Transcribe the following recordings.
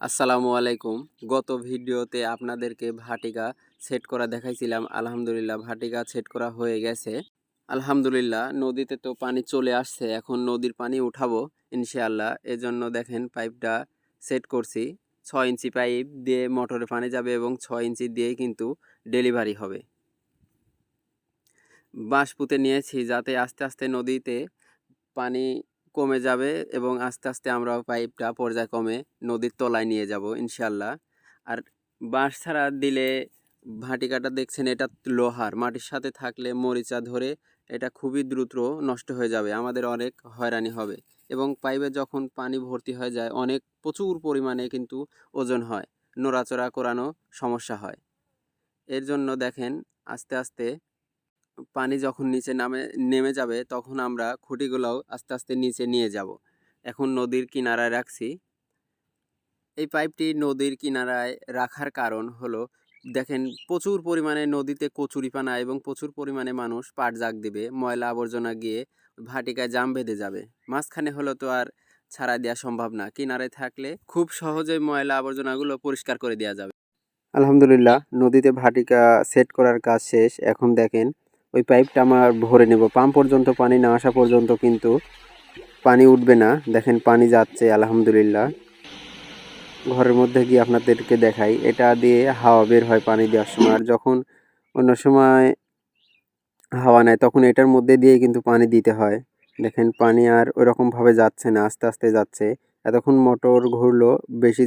আসসালামু আলাইকুম। গত ভিডিওতে আপনাদেরকে ভাটিকা সেট করা দেখাইছিলাম। আলহামদুলিল্লাহ, ভাটিকা সেট করা হয়ে গেছে। আলহামদুলিল্লাহ, নদীতে তো পানি চলে আসছে। এখন নদীর পানি উঠাবো ইনশাআল্লাহ। এজন্য দেখেন পাইপটা সেট করছি। ছয় ইঞ্চি পাইপ দিয়ে মোটরে পানি যাবে এবং ছয় ইঞ্চি দিয়ে কিন্তু ডেলিভারি হবে। বাঁশ পুঁতে নিয়েছি যাতে আস্তে আস্তে নদীতে পানি কমে যাবে এবং আস্তে আস্তে আমরা পাইপটা পর্যায় পর্যায়ক্রমে নদীর তলায় নিয়ে যাব ইনশাল্লাহ আর বাঁশ ছাড়া দিলে ভাটিকাটা দেখছেন, এটা লোহার, মাটির সাথে থাকলে মরিচা ধরে এটা খুবই দ্রুত নষ্ট হয়ে যাবে, আমাদের অনেক হয়রানি হবে। এবং পাইপে যখন পানি ভর্তি হয়ে যায়, অনেক প্রচুর পরিমাণে কিন্তু ওজন হয়, নড়াচড়া করানো সমস্যা হয়। এর জন্য দেখেন, আস্তে আস্তে পানি যখন নিচে নামে, নেমে যাবে, তখন আমরা খুঁটিগুলোও আস্তে আস্তে নিচে নিয়ে যাব। এখন নদীর কিনারায় রাখছি। এই পাইপটি নদীর কিনারায় রাখার কারণ হলো, দেখেন প্রচুর পরিমাণে নদীতে কচুরিপানা এবং প্রচুর পরিমাণে মানুষ পাট জাগ দিবে, ময়লা আবর্জনা গিয়ে ভাটিকায় জাম বেঁধে যাবে। মাঝখানে হলো তো আর ছাড়া দেওয়া সম্ভব না। কিনারে থাকলে খুব সহজে ময়লা আবর্জনাগুলো পরিষ্কার করে দেওয়া যাবে। আলহামদুলিল্লাহ, নদীতে ভাটিকা সেট করার কাজ শেষ। এখন দেখেন ওই পাইপটা আমার ভরে নেব। পাম্প পর্যন্ত পানি না আসা পর্যন্ত কিন্তু পানি উঠবে না। দেখেন পানি যাচ্ছে, আলহামদুলিল্লাহ। ঘরের মধ্যে গিয়ে আপনাদেরকে দেখাই। এটা দিয়ে হাওয়া বের হয় পানি দেওয়ার সময়। আর যখন অন্য সময় হাওয়া নেয়, তখন এটার মধ্যে দিয়ে কিন্তু পানি দিতে হয়। দেখেন পানি আর ওইরকমভাবে যাচ্ছে না, আস্তে আস্তে যাচ্ছে। এতক্ষণ মোটর ঘুরলো, বেশি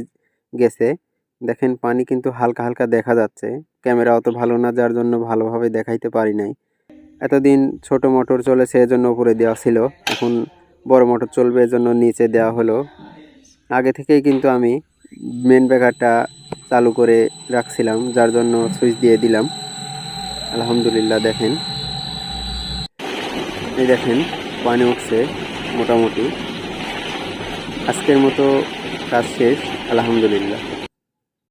গেছে। দেখেন পানি কিন্তু হালকা হালকা দেখা যাচ্ছে। ক্যামেরা অত ভালো না, যার জন্য ভালোভাবে দেখাইতে পারি নাই। এতদিন ছোট মোটর চলে চলেছে এজন্য উপরে দেওয়া ছিল। এখন বড় মোটর চলবে এজন্য নিচে দেওয়া হলো। আগে থেকেই কিন্তু আমি মেন ব্রেকারটা চালু করে রাখছিলাম, যার জন্য সুইচ দিয়ে দিলাম। আলহামদুলিল্লাহ, দেখেন। এই দেখেন, পানি উঠছে মোটামুটি। আজকের মতো কাজ শেষ, আলহামদুলিল্লাহ।